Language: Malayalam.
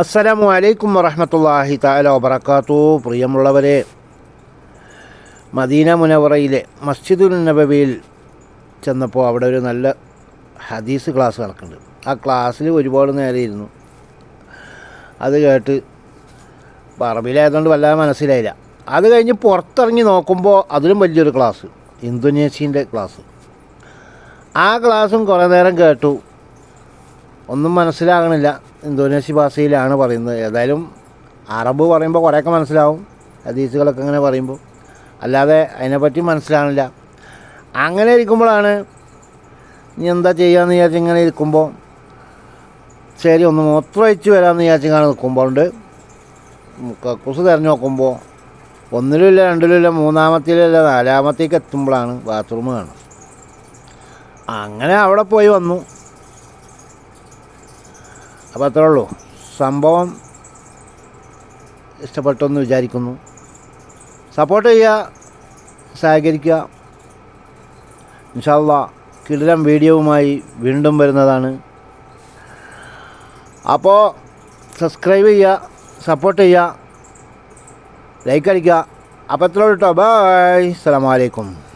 അസ്സലാമു അലൈക്കും വറഹമത്തല്ലാഹി താല വബർക്കാത്തു പ്രിയമുള്ളവരെ മദീന മുനവറയിലെ മസ്ജിദുൽ നബവിയിൽ ചെന്നപ്പോൾ അവിടെ ഒരു നല്ല ഹദീസ് ക്ലാസ് നടക്കുന്നുണ്ട്. ആ ക്ലാസ്സിൽ ഒരുപാട് നേരം ഇരുന്നു. അത് കേട്ട് പറമ്പിലായതുകൊണ്ട് വല്ലാതെ മനസ്സിലായില്ല. അത് കഴിഞ്ഞ് പുറത്തിറങ്ങി നോക്കുമ്പോൾ അതിലും വലിയൊരു ക്ലാസ് ഇന്തോനേഷ്യന്റെ ക്ലാസ്. ആ ക്ലാസ്സും കുറേ നേരം കേട്ടു. ഒന്നും മനസ്സിലാകണില്ല. ഇന്തോനേഷ്യ ഭാഷയിലാണ് പറയുന്നത്. ഏതായാലും അറബ് പറയുമ്പോൾ കുറേയൊക്കെ മനസ്സിലാവും. ഹദീസുകളൊക്കെ ഇങ്ങനെ പറയുമ്പോൾ അല്ലാതെ അതിനെപ്പറ്റി മനസ്സിലാകണില്ല. അങ്ങനെ ഇരിക്കുമ്പോഴാണ് ഇനി എന്താ ചെയ്യാമെന്ന് വിചാരിച്ച് ഇങ്ങനെ ഇരിക്കുമ്പോൾ ശരി ഒന്ന് മൂത്രം അയച്ച് വരാമെന്ന് വിചാരിച്ചിങ്ങനെ നിൽക്കുമ്പോൾ ഉണ്ട്. കക്കൂസ് തിരഞ്ഞു നോക്കുമ്പോൾ ഒന്നിലുമില്ല രണ്ടിലുമില്ല മൂന്നാമത്തിലില്ല നാലാമത്തേക്ക് എത്തുമ്പോഴാണ് ബാത്റൂം കാണുന്നത് അങ്ങനെ അവിടെ പോയി വന്നു. അപ്പോൾ അത്രേ ഉള്ളൂ. സംഭവം ഇഷ്ടപ്പെട്ടെന്ന് വിചാരിക്കുന്നു. സപ്പോർട്ട് ചെയ്യുക സഹകരിക്കുക. ഇൻഷാല്ല കിടിലം വീഡിയോവുമായി വീണ്ടും വരുന്നതാണ്. അപ്പോൾ സബ്സ്ക്രൈബ് ചെയ്യുക സപ്പോർട്ട് ചെയ്യുക ലൈക്ക് അടിക്കുക. അപ്പോൾ എത്ര കേട്ടോ. ബൈ. അസ്സലാമു അലൈക്കും.